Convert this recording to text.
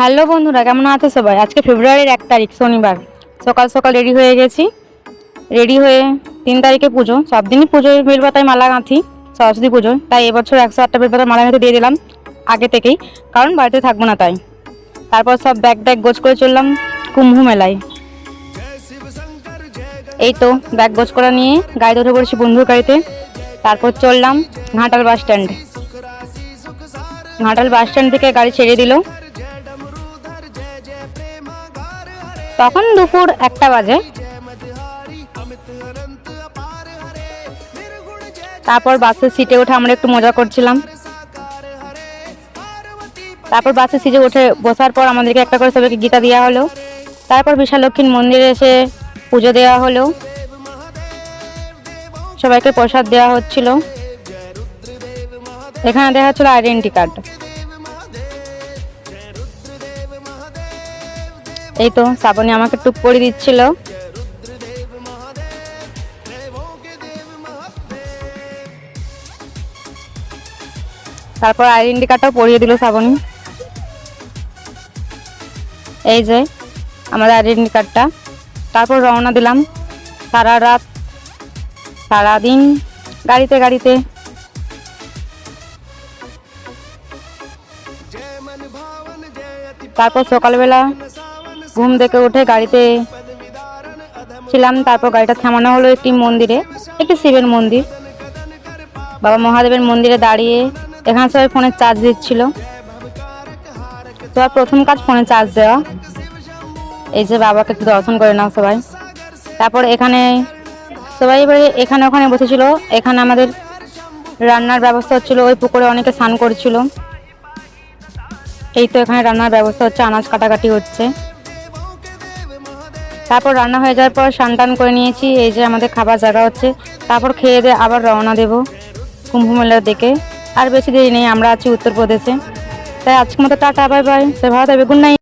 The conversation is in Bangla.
হ্যালো বন্ধুরা, কেমন আছো সবাই? আজকে ফেব্রুয়ারির এক তারিখ, শনিবার। সকাল সকাল রেডি হয়ে গেছি। রেডি হয়ে তিন তারিখে পুজো সব দিনই পুজোয় বেলপাতায় মালা গাঁথি, সরস্বতী পুজো। তাই এবছর একশো আটটা বেলপাতার মালা গাঁথি দিয়ে দিলাম, আগে থেকেই, কারণ বাড়িতে থাকব না তাই। তারপর সব ব্যাগ ব্যাগ গোছ করে চললাম কুম্ভ মেলায়। এই তো, ব্যাগ গোছ করা নিয়ে গাড়িতে উঠে পড়েছি বন্ধুর গাড়িতে। তারপর চললাম Ghatal bus stand. Ghatal bus stand থেকে গাড়ি ছেড়ে দিল। তখন দুপুর একটা বাজে। তারপর বাসের সিটে উঠে আমরা একটু মজা করছিলাম। তারপর বাসের সিটে উঠে বসার পর আমাদেরকে একটা করে সবাইকে গীতা দেওয়া হলো। তারপর বিশাল লক্ষ্মীর মন্দিরে এসে পুজো দেওয়া হলো। সবাইকে প্রসাদ দেওয়া হচ্ছিল। এখানে দেখা হচ্ছিল আইডেন্টি কার্ড এই তো, শ্রাবণী আমাকে টুপ করে দিচ্ছিল। তারপর আইডেন্টি কার্ডটাও পরিয়ে দিল শ্রাবণী। এই যে, আমাদের আইডেন্টি কার্ডটা। তারপর রওনা দিলাম সারা রাত, সারাদিন গাড়িতে গাড়িতে। তারপর সকালবেলা ঘুম থেকে উঠে গাড়িতে ছিলাম, তারপর গাড়িটা থামানো হলো একটি মন্দিরে, একটি শিবের মন্দির। বাবা মহাদেবের মন্দিরে দাঁড়িয়ে এখানে সবাই ফোনে চার্জ দিচ্ছিল। সবার প্রথম কাজ ফোনে চার্জ দেওয়া। এই যে বাবাকে একটু দর্শন করে নাও সবাই। তারপর এখানে সবাই এবারে এখানে ওখানে বসেছিল। এখানে আমাদের রান্নার ব্যবস্থা হচ্ছিল, ওই পুকুরে অনেকে স্নান করছিল। এই তো এখানে রান্নার ব্যবস্থা হচ্ছে, আনাজ কাটাকাটি হচ্ছে। তারপর রান্না হয়ে যাওয়ার পর টান করে নিয়েছি, এই যে আমাদের খাবার জায়গা হচ্ছে। তারপর খেয়ে দিয়ে আবার রওনা দেব কুম্ভ মেলার দিকে। আর বেশি দেরি নেই, আমরা আছি উত্তরপ্রদেশে। তাই আজকের মতো টাটা বাই বাই সে ভালো থাকবে গুড নাইট